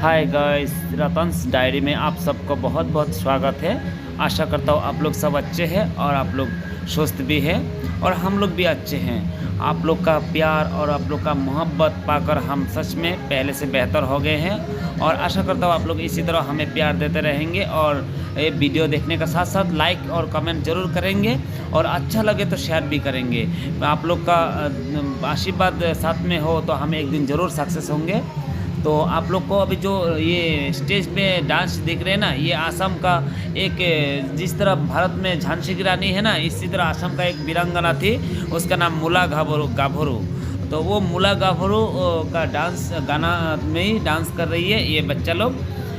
Hi guys, रतन्स diary में आप सबको बहुत बहुत स्वागत है। आशा करता हूँ आप लोग सब अच्छे हैं और आप लोग स्वस्थ भी हैं और हम लोग भी अच्छे हैं। आप लोग का प्यार और आप लोग का मोहब्बत पाकर हम सच में पहले से बेहतर हो गए हैं और आशा करता हूँ आप लोग इसी तरह हमें प्यार देते रहेंगे और ये वीडियो देखने का साथ साथ लाइक और कमेंट ज़रूर करेंगे और अच्छा लगे तो शेयर भी करेंगे। आप लोग का आशीर्वाद साथ में हो तो हम एक दिन ज़रूर सक्सेस होंगे। तो आप लोग को अभी जो ये स्टेज पे डांस देख रहे हैं ना, ये आसाम का एक, जिस तरह भारत में झांसी की रानी है ना, इसी तरह आसाम का एक वीरांगना थी, उसका नाम मुला गाभरू गाभरू। तो वो मुला गाभरू का डांस, गाना में ही डांस कर रही है ये बच्चा लोग,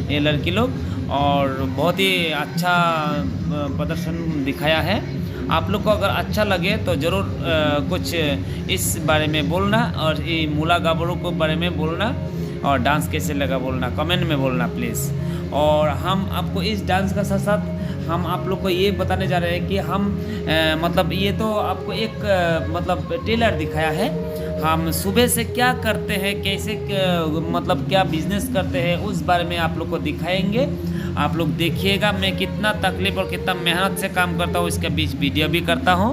ये लड़की लोग, और बहुत ही अच्छा प्रदर्शन दिखाया है। आप लोग को अगर अच्छा लगे तो ज़रूर कुछ इस बारे में बोलना और ये मूला गाबरू के बारे में बोलना। और डांस कैसे लगा बोलना कमेंट में बोलना प्लीज़ और हम आपको इस डांस का साथ साथ हम आप लोग को ये बताने जा रहे हैं कि हम अ, मतलब ये तो आपको एक अ, मतलब टेलर दिखाया है। हम सुबह से क्या करते हैं कैसे मतलब क्या बिज़नेस करते हैं उस बारे में आप लोग को दिखाएँगे। आप लोग देखिएगा मैं कितना तकलीफ़ और कितना मेहनत से काम करता हूँ इसके बीच वीडियो भी करता हूँ।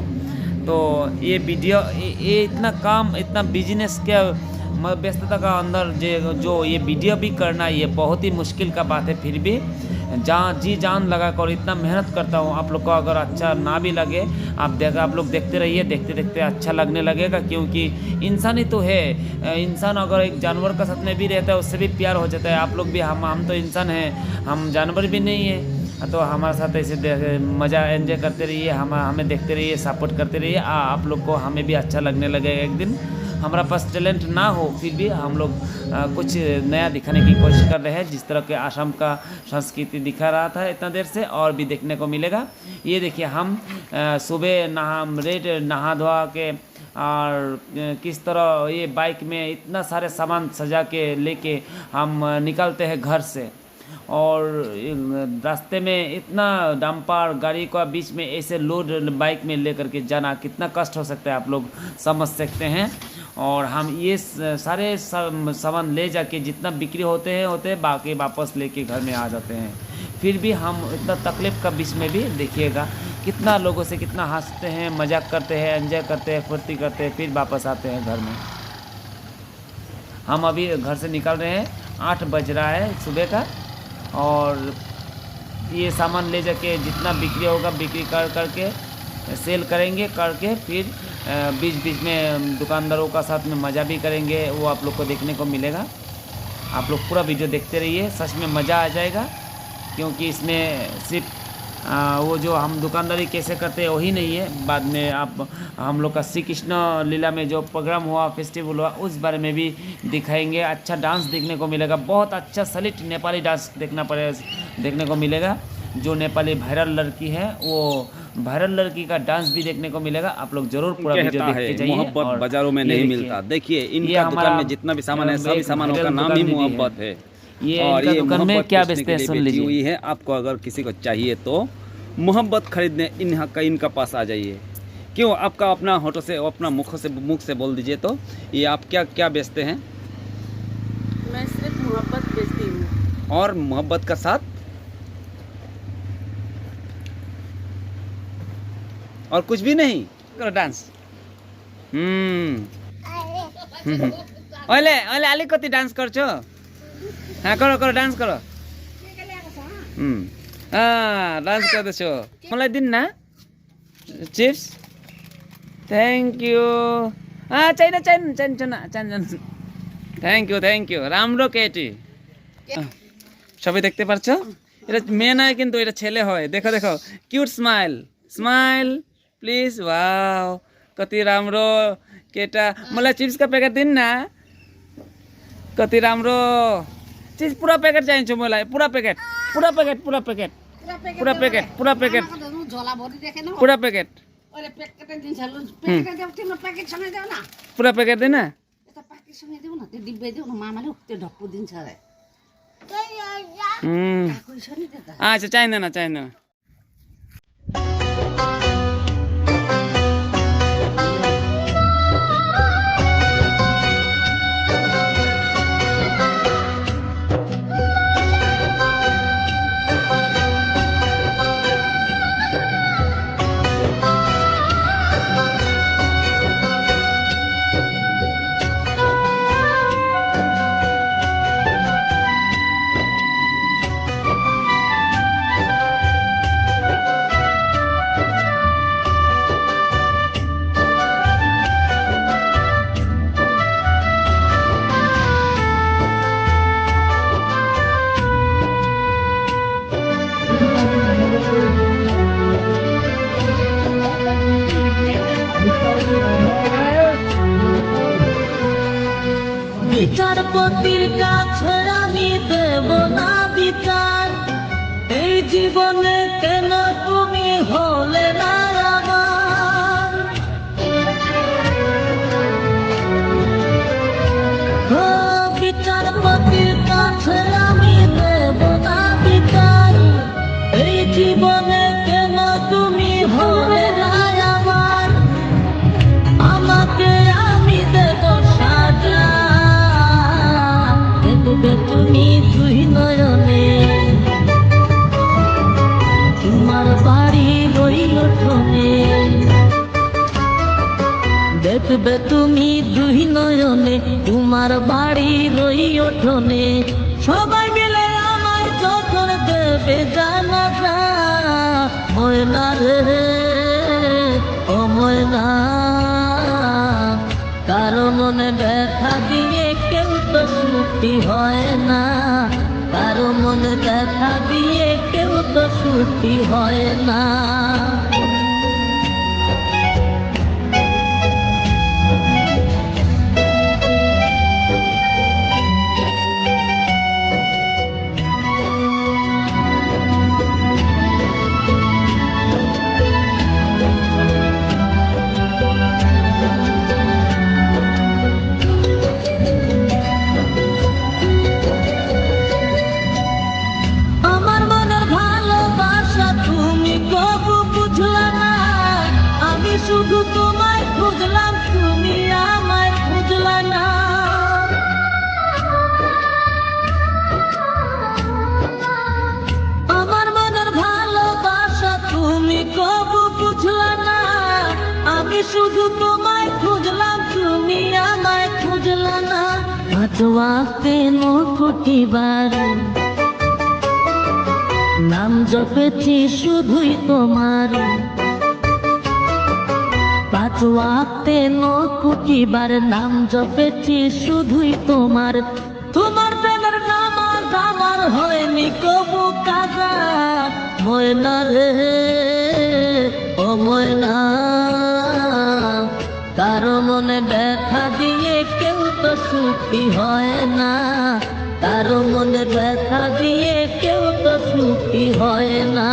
तो ये वीडियो ये, इतना काम इतना बिज़नेस के म- व्यस्तता का अंदर जे जो ये वीडियो भी करना ये बहुत ही मुश्किल का बात है फिर भी। जहाँ जी जान लगा कर इतना मेहनत करता हूँ, आप लोग को अगर अच्छा ना भी लगे, आप देख आप लोग देखते रहिए, देखते देखते अच्छा लगने लगेगा क्योंकि इंसान ही तो है। इंसान अगर एक जानवर का साथ में भी रहता है, उससे भी प्यार हो जाता है। आप लोग भी, हम हम तो इंसान हैं, हम जानवर भी नहीं है। तो हमारे साथ ऐसे मज़ा एंजॉय करते रहिए, हम हमें देखते रहिए सपोर्ट करते रहिए। आप लोग को हमें भी अच्छा लगने लगेगा एक दिन। हमारा पास टैलेंट ना हो, फिर भी हम लोग कुछ नया दिखाने की कोशिश कर रहे हैं, जिस तरह के आसाम का संस्कृति दिखा रहा था इतना देर से और भी देखने को मिलेगा। ये देखिए हम सुबह नहा रेड नहा धोआ के, और किस तरह ये बाइक में इतना सारे सामान सजा के लेके हम निकलते हैं घर से। और रास्ते में इतना डंपर, गाड़ी का बीच में ऐसे लोड बाइक में लेकर के जाना कितना कष्ट हो सकता है, आप लोग समझ सकते हैं। और हम ये सारे सामान ले जाके जितना बिक्री होते हैं होते हैं, बाकी वापस लेके घर में आ जाते हैं। फिर भी हम इतना तकलीफ़ का बीच में भी देखिएगा, कितना लोगों से कितना हँसते हैं, मज़ाक करते हैं, एंजॉय करते हैं, फुर्ती करते हैं, फिर वापस आते हैं घर में। हम अभी घर से निकल रहे हैं, आठ बज रहा है सुबह का, और ये सामान ले जाके जितना बिक्री होगा, बिक्री कर, करके, सेल करेंगे, करके फिर बीच बीच में दुकानदारों का साथ में मज़ा भी करेंगे, वो आप लोग को देखने को मिलेगा। आप लोग पूरा वीडियो देखते रहिए, सच में मज़ा आ जाएगा, क्योंकि इसमें सिर्फ़ वो जो हम दुकानदारी कैसे करते हैं, वही नहीं है। बाद में आप, हम लोग का श्री कृष्ण लीला में जो प्रोग्राम हुआ, फेस्टिवल हुआ, उस बारे में भी दिखाएँगे। अच्छा डांस देखने को मिलेगा, बहुत अच्छा सलिट नेपाली डांस देखना पड़ेगा देखने को मिलेगा। जो नेपाली वायरल लड़की है, वो वायरल लड़की का डांस भी देखने को मिलेगा। आप लोग ज़रूर पूरा वीडियो देख के जाइए मोहब्बत बाजारों में नहीं मिलता। देखिए। इनका दुकान में जितना भी सामान है सभी सामानों का नाम ही है। मोहब्बत है। ये और ये दुकान में क्या बेचते हैं सुन लीजिए। हुई है। आपको अगर किसी को चाहिए तो मोहब्बत खरीदने इन का इनका पास आ जाइए। क्यों? आपका अपना होटो से अपना मुख से मुख से बोल दीजिए तो। ये आप क्या क्या बेचते हैं? मैं सिर्फ़ मोहब्बत बेचती हूँ। और मोहब्बत का साथ और कुछ भी नहीं करो डांस हम्म हम्म। अहिले अहिले अलिकति डान्स गर्छु हाँ करो करो डान्स करो हम्म। अँ, डान्स गर्दैछु मलाई दिनु न चिप्स थ्याङ्क यू अँ चाहिन चाहिन चाहिन छैन चाहिन থ্যাংক ইউ থ্যাংক ইউ রামরো কেটি সবাই দেখতে পারছো এটা মেয়ে নয় কিন্তু এটা ছেলে হয় দেখো দেখো cute smile smile please wow कति राम्रो केटा मलाई चिप्सको प्याकेट दिनु न कति राम्रो चिज पुरा प्याकेट चाहिन्छ मलाई पुरा प्याकेट पुरा प्याकेट पुरा प्याकेट पुरा प्याकेट पुरा प्याकेट झोला भरि देखेन पुरा प्याकेट अहिले प्याकेटै दिन्छ लु प्याकेट देऊ মতির কাছে আমি দেব না বিচার। এই জীবনে কেন তুমি হলে না বিচারপতির কাছে আমি দেব না বিচার। এই জীবনে দেখবে তুমি দুই নয়নে, তোমার বাড়ি রই ওঠনে। সবাই মিলে আমায় যখন দেবে, জানা ময়না রে, ও ময়না। কারও মনে ব্যথা দিয়ে কেউ তো সুখী হয় না। কারও মনে ব্যথা দিয়ে কেউ তো সুখী হয় না। তুমি আমায় খুঁজলা না। আমার মনের ভালোবাসা তুমি কবু বুঝলা না। আমি শুধু তোমায় খুঁজলাম, তুমি আমায় খুঁজলা না। হাতওয়াতে ফুটিবার? নাম জপেছি শুধুই তোমার। পাঁচ ওয়াক্তে নকুটিবার নাম জপেছি শুধুই তোমার। তোমার প্রেমের নামাজ আমার হয়নি কবু কাজা ময়না রে, ও ময়না, কারও মনে ব্যথা দিয়ে কেউ তো সুখী হয় না। কারও মনে ব্যথা দিয়ে কেউ তো সুখী হয় না।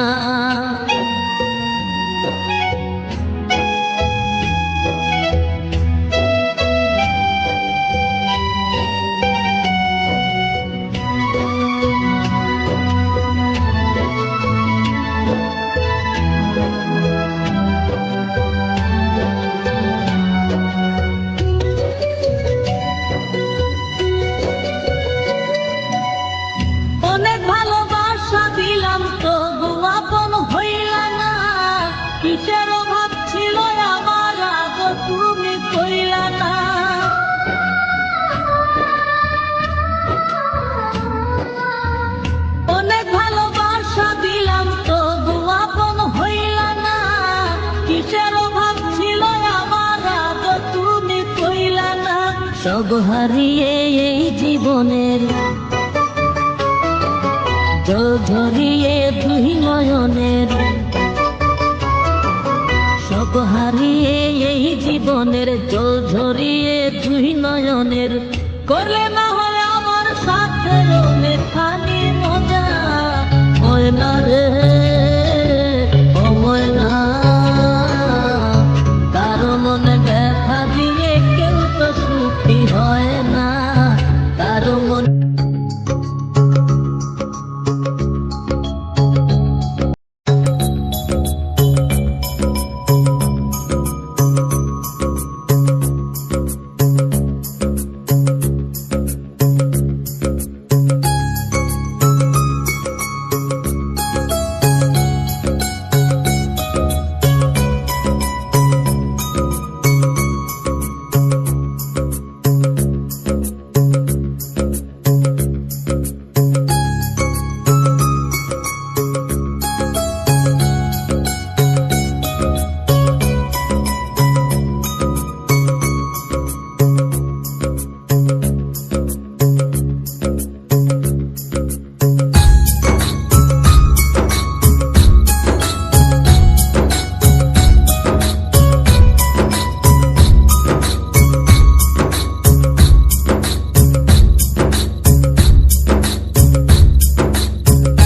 সব হারিয়ে এই জীবনের জল ঝরিয়ে দুই নয়নের সব হারিয়ে এই জীবনের জল ধরিয়ে দুই নয়নের করলে না হয় আমার সাথে মজা হয় না রে।